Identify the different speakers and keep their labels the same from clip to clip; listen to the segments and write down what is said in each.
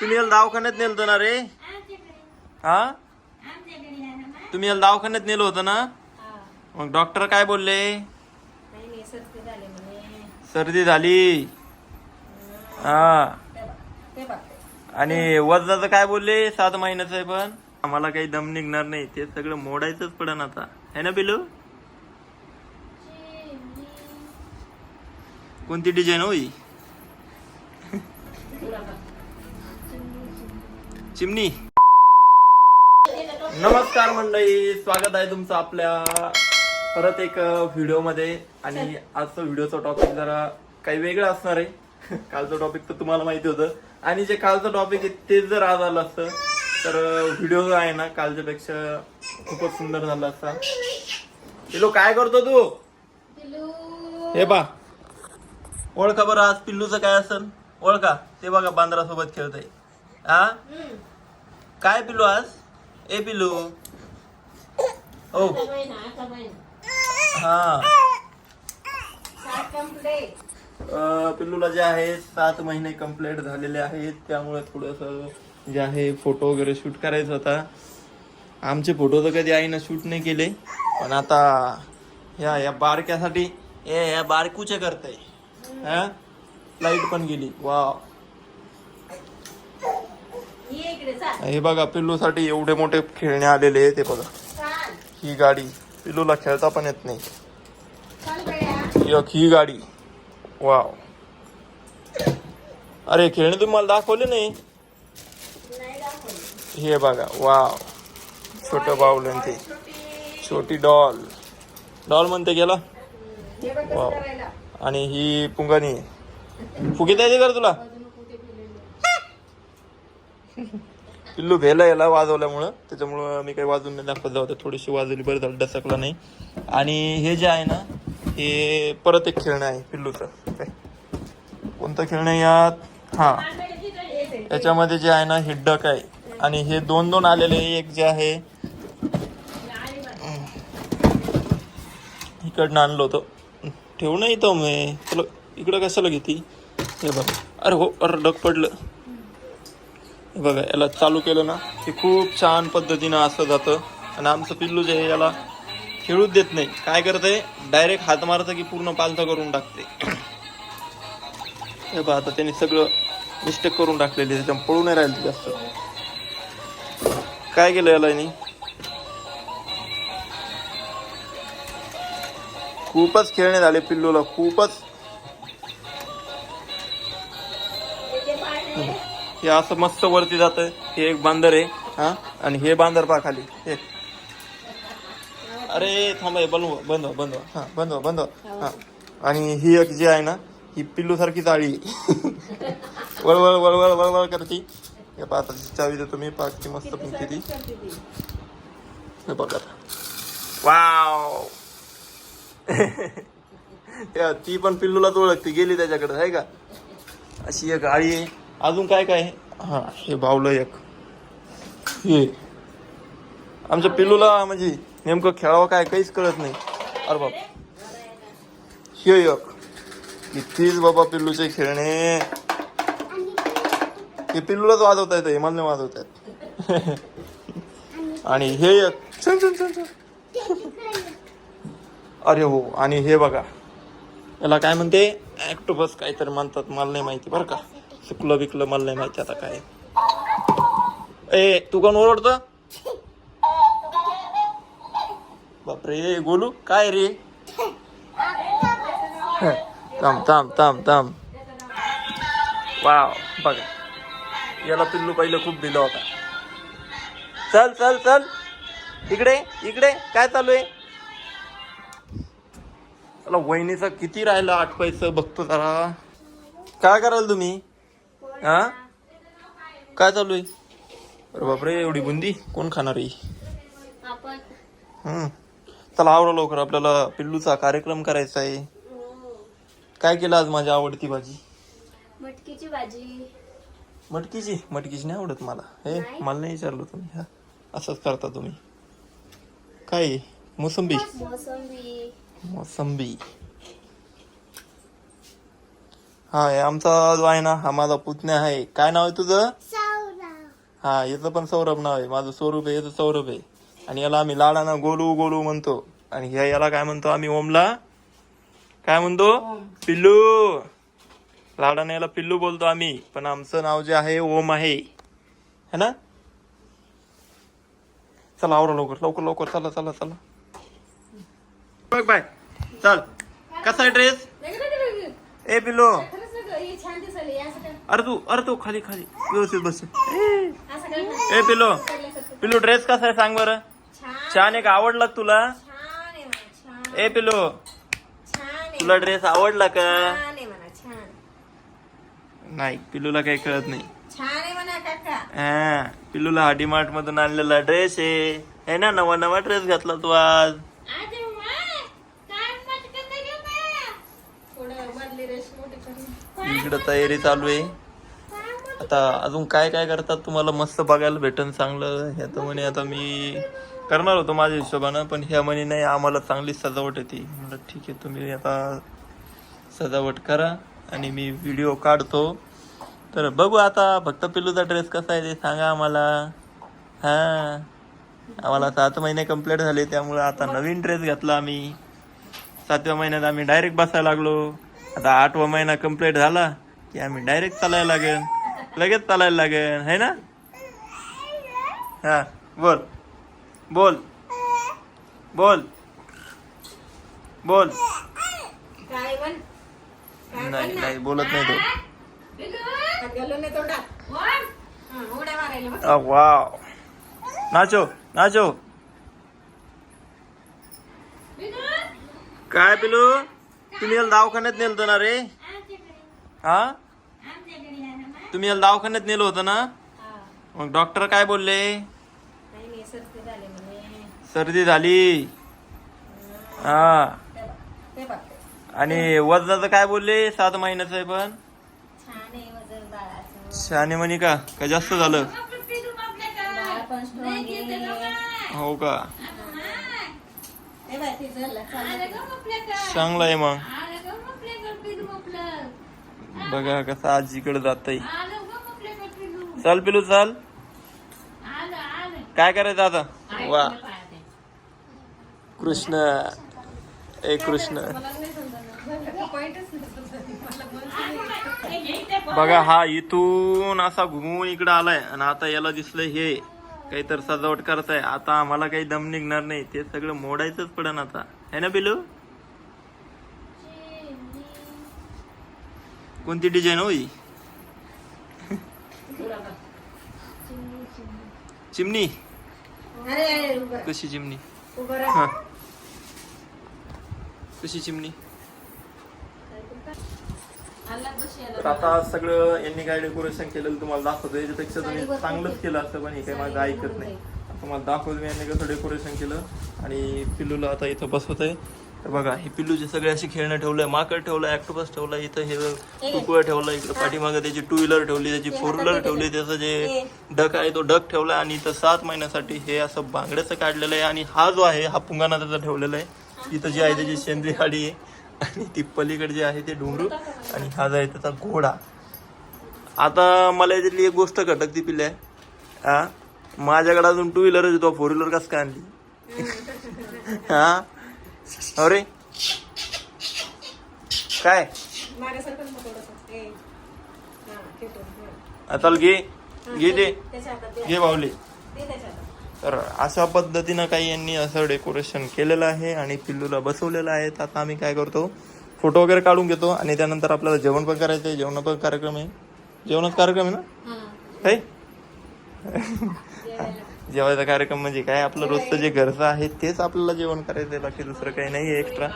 Speaker 1: तुम्ही याला दवाखान्यात नेलं होतं ना रे? हा? तुम्ही याला दवाखान्यात नेलं होतं ना? मग डॉक्टर काय बोलले? सर्दी झाली. हा. आणि वजनाचं काय बोलले? सात महिन्याचं आहे पण. आम्हाला काही दम निघणार नाही. ते सगळं मोडायचंच पडन आता. है ना बिलू? कोणती डिझाईन होई चिमणी. नमस्कार मंडळी स्वागत आहे तुमचं आपल्या परत एक व्हिडिओमध्ये आणि आजचा व्हिडिओचा टॉपिक जरा काही वेगळं असणार आहे. कालचं टॉपिक तर तुम्हाला माहिती होतं. आणि जे कालचं टॉपिक आहे तेच जर आज आलं असतं तर व्हिडिओ जो आहे ना कालच्या पेक्षा खूपच सुंदर झाला असता. पिलो काय करतो तू? हे बा ओळखा बरं आज पिल्लूचं काय असेल? ओळखा. ते बघा बांद्रासोबत खेळत आहे हा काय पिल्लू आज? ए पिल्लू ओ. हा. पिल्लूला जे आहे सात महिने कंप्लीट झालेले आहेत. त्यामुळे थोडस जे आहे फोटो वगैरे शूट करायचा होता. आमचे फोटो तर कधी आईनं शूट नाही केले. पण आता या या बारक्यासाठी ए या बारकूचे करते हा? लाइट पण गेली. वा हे बघा पिल्लूसाठी एवढे मोठे खेळणे आलेले आहे ते बघा. ही गाडी. पिल्लूला खेळता पण येत नाही. ही गाडी. वाव. अरे खेळणे तुम्ही मला दाखवले नाही? हे बघा वाव. छोट बावलं ते. छोटी डॉल. डॉल म्हणते गेला वाव. आणि ही पुंगानी फुगे द्यायचे कर तुला. पिल्लू भेला याला वाजवल्यामुळं. त्याच्यामुळं मी काही वाजवून नाही दाखवत जाऊ थोडीशी वाजवली बरं झालं डसकला नाही. आणि हे जे आहे ना हे परत एक खेळणं आहे पिल्लूचं. काय? कोणतं खेळणं यात? हा. याच्यामध्ये जे आहे ना हे डक आहे. आणि हे दोन दोन आलेले एक जे आहे इकडनं आणलं होतं. ठेवू नाही तो मी तुला इकडं कशाला घेते? हे बघ. अरे हो अरे डक पडलं. बघा याला चालू केलं ना की खूप छान पद्धतीनं असं जातं. आणि आमचं पिल्लू जे आहे याला खेळूच देत नाही. काय करते डायरेक्ट हात मारतं की पूर्ण पालथं करून टाकते. हे बघा आता त्यांनी सगळं मिस्टेक करून टाकलेली आहे. त्याच्यामुळे पळू नाही राहिलं जास्त. काय केलं याला यांनी? खूपच खेळणे झाले पिल्लूला खूपच. हे असं मस्त वरती जात हे एक बांदर आहे हा? आणि हे बांदर पा खाली. हे. अरे थांब बनव बनव बनव. हा बनव बनव. हा. आणि ही एक जी आहे ना ही पिल्लू सारखी चाळी वळवळ वळवळ वळवळ करते. हे पाहता चावी देतो मी पाचची मस्त पिंकी ती. हे बघा वाव. ती पण पिल्लूलाच ओळखते गेली त्याच्याकडे आहे का? अशी एक गाडी आहे. अजून काय काय? हा हे बावलं एक. हे. आमच्या पिल्लूला म्हणजे नेमकं खेळावं काय काहीच कळत नाही. अरे बाप. हे एक. कितीच बाबा पिल्लूचे खेळणे. हे पिल्लूलाच वाजवता येतं हे मला नाही वाजवता आणि हे एक. अरे हो आणि हे बघा. याला काय म्हणते? ऍक्टोबस काहीतरी म्हणतात मला नाही माहिती बरं का? चुकलं बिकलं मला नाही माहिती आता काय. ए तू कोण ओरडत बापरे गोलू काय रे? थांब थांब थांब थांब. वाव बघा. याला पिल्लू पहिलं खूप दिलं होता. चल चल चल. इकडे इकडे काय चालू आहे? चला वहिनीचं किती राहिलं आठवायचं बघतो जरा. काय कराल तुम्ही? हा? काय चालू आहे? अरे बापरे एवढी बुंदी. कोण खाणार आहे हम्म. चला आवडा लवकर. आपल्याला पिल्लूचा कार्यक्रम करायचा आहे. काय केलं आज माझी आवडती भाजी?
Speaker 2: मटकीची भाजी.
Speaker 1: मटकीची? मटकीची नाही आवडत मला. हे? मला नाही विचारलं तुम्ही. हा असंच करता तुम्ही. काय? मोसंबी.
Speaker 2: मोसंबी.
Speaker 1: मोसंबी. हा हे आमचा जो आहे ना हा माझा पुतण्या आहे. काय नाव आहे तुझं? हा याचं पण सौरभ नाव आहे. माझं स्वरूप आहे याचं सौरभ आहे. आणि याला आम्ही लाडानं गोलू गोलू म्हणतो. आणि ह्या याला काय म्हणतो आम्ही ओमला? काय म्हणतो? पिल्लू. लाडाने याला पिल्लू बोलतो आम्ही. पण आमचं नाव जे आहे ओम आहे. है ना? चला आवरा लवकर. लवकर लवकर. चला चला चला. बघ बाय. चल. कसा आहे ड्रेस? ए पिल्लू.
Speaker 2: छान दिसले असं काय
Speaker 1: अरे तू अरे तू खाली खाली. व्यवस्थित बस.
Speaker 2: असं काय
Speaker 1: ए पिल्लू. पिल्लू ड्रेस कसा आहे सांग बरं.
Speaker 2: छान.
Speaker 1: छान आहे का आवडला का तुला?
Speaker 2: छान आहे म्हणा छान.
Speaker 1: ए पिल्लू.
Speaker 2: छान आहे.
Speaker 1: तुला ड्रेस आवडला का?
Speaker 2: छान आहे म्हणा छान.
Speaker 1: नाही पिल्लूला काही कळत नाही.
Speaker 2: छान आहे म्हणा काका.
Speaker 1: हा पिल्लूला हा डीमार्ट मधून आणलेला ड्रेस आहे. है ना नवा नवा ड्रेस घातला तू आज
Speaker 2: थोडं मधली रेश मोठी करून
Speaker 1: इकडं तयारी चालू आहे. आता अजून काय काय करतात तुम्हाला मस्त बघायला भेटन चांगलं. ह्या तर म्हणे आता मी करणार होतो माझ्या हिशोबानं पण ह्या म्हणे नाही आम्हाला चांगली सजावट येते. म्हटलं ठीक आहे तुम्ही आता सजावट करा आणि मी व्हिडिओ काढतो. तर बघू आता फक्त पिल्लूचा ड्रेस कसा आहे ते सांगा आम्हाला. हां. आम्हाला सात महिने कंप्लीट झाले त्यामुळं आता नवीन ड्रेस घातला आम्ही. सातव्या महिन्यात आम्ही डायरेक्ट बसायला लागलो. आता आठवा महिना कंप्लीट झाला की आम्ही डायरेक्ट चालायला लागेल. लगेच चालायला लागेल. है ना? हा बोल. बोल. बोल. बोल. नाही नाही बोलत नाही तो. वाव. नाचो नाचो काय पिलू? तुम्ही याला दवाखान्यात नेलं होतं ना रे? हा? तुम्ही याला दवाखान्यात नेलं होतं ना? मग डॉक्टर काय बोलले?
Speaker 2: सर्दी झाली.
Speaker 1: हा. आणि वजनाचं काय बोलले? सात महिन्याचं आहे पण.
Speaker 2: छान
Speaker 1: शहाणे म्हणे का जास्त झालं? हो का
Speaker 2: ते बघ, ते झालं, चाललं.
Speaker 1: चांगलं आहे मग. बघा कसं आजीकडे जात चल पिलू चल. काय करायचं आता? वा. कृष्ण. ए कृष्ण. बघा हा इथून असा घुमून इकडे आलाय. आणि आता याला दिसलं हे. काहीतरी सजावट करताय. आता आम्हाला काही दम निघणार नाही. ते सगळं मोडायचंच पडन आता. है ना पिलू कोणती डिझाईन होई चिमणी. कशी चिमणी. हा. कशी चिमणी. तर आता सगळं यांनी काय डेकोरेशन केलेलं तुम्हाला दाखवतो याच्यापेक्षा तुम्ही चांगलंच केलं असतं पण हे काही माझं ऐकत नाही. तुम्हाला दाखवतो मी यांनी कसं डेकोरेशन केलं. आणि पिल्लूला आता इथं बसवत आहे तर बघा हे पिल्लूचे सगळे असे खेळणं ठेवलंय माकड ठेवलं ऍक्टोपस ठेवलं इथं हे कुकुळ ठेवलं इकडं पाठीमागं त्याची टू व्हीलर ठेवली त्याची फोर व्हीलर ठेवली त्याचं जे डक आहे तो डक ठेवला आणि इथं सात महिन्यासाठी हे असं बांगड्याचं काढलेलं आहे. आणि हा जो आहे हा पुंगाना त्याचा ठेवलेला आहे. इथं जी आहे त्याची सेंद्रिय गाडी आहे. आणि ती पलीकडे जे आहे ते डोंगरू आणि हा जो आहे त्याचा घोडा आता मला याच्यातली एक गोष्ट खटकती पिल्या हा माझ्याकडे अजून टू व्हीलर आहे तो फोर व्हीलर कसं काय आणली हा अरे काय.
Speaker 2: हा. हा.
Speaker 1: आता घे घे दे. घे
Speaker 2: हातात.
Speaker 1: तर अशा पद्धतीनं काही यांनी असं डेकोरेशन केलेलं आहे आणि पिल्लूला बसवलेलं आहे. तर आता आम्ही काय करतो? फोटो वगैरे काढून घेतो आणि त्यानंतर आपल्याला जेवण पण करायचं आहे. जेवण पण कार्यक्रम आहे. जेवणाचा कार्यक्रम आहे ना? काय जेवायचा कार्यक्रम म्हणजे काय? आपलं रोजचं जे घरचं आहे तेच आपल्याला जेवण करायचं आहे. बाकी दुसरं काही नाही एक्स्ट्रा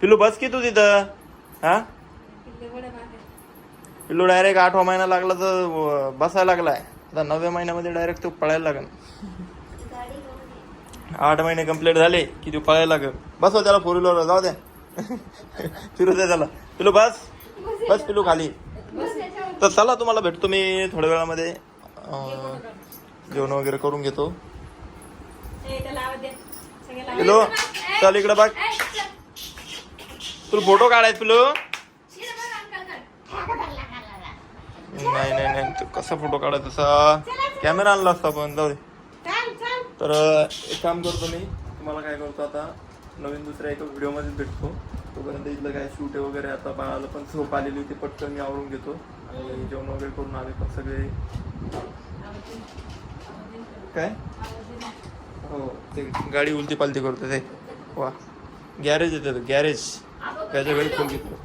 Speaker 1: पिल्लू बस की तू तिथं? हा? पिल्लू डायरेक्ट आठवा महिना लागला तर बसायला लागलाय. आता नवव्या महिन्यामध्ये डायरेक्ट तो पळायला लागेल. आठ महिने कंप्लीट झाले की तू पळायला लागेल. बसव हो त्याला फोर व्हीलरला जाऊ द्या फिरू दे त्याला. पिलू बस. बस पिलू खाली. तर चला तुम्हाला भेटतो मी थोड्या वेळामध्ये. जेवण वगैरे करून घेतो. हॅलो चल इकडे बघ. तुला फोटो काढायच पिलू? नाही नाही नाही. तू कसा फोटो काढायचा? तसा. कॅमेरा आणला असता पण जाऊ दे. तर एक काम करतो मी तुम्हाला काय करतो आता नवीन दुसऱ्या एका व्हिडिओमध्ये भेटतो. तोपर्यंत इथलं काय शूट वगैरे आता बाळाला पण झोप आलेली होती पटकन मी आवरून घेतो. आणि जेवण वगैरे करून आले पण सगळे. काय? हो ते गाडी उलटी पालती करतो ते. वा. गॅरेज येतं गॅरेज. त्याच्या वेळी फोन घेतलं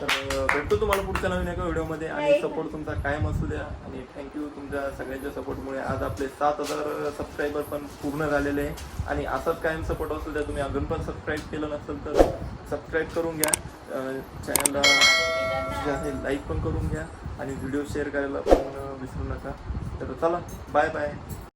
Speaker 1: तर भेटतो तुम्हाला पुढच्या नवीन एका व्हिडिओमध्ये. आणि सपोर्ट तुमचा कायम असू द्या. आणि थँक्यू तुमच्या सगळ्यांच्या सपोर्टमुळे आज आपले सात हजार सबस्क्रायबर पण पूर्ण झालेले आहे. आणि असाच कायम सपोर्ट असू द्या. तुम्ही अजून पण सबस्क्राईब केलं नसेल तर सबस्क्राईब करून घ्या. चॅनलला जे आहे लाईक पण करून घ्या. आणि व्हिडिओ शेअर करायला पण विसरू नका. तर चला बाय बाय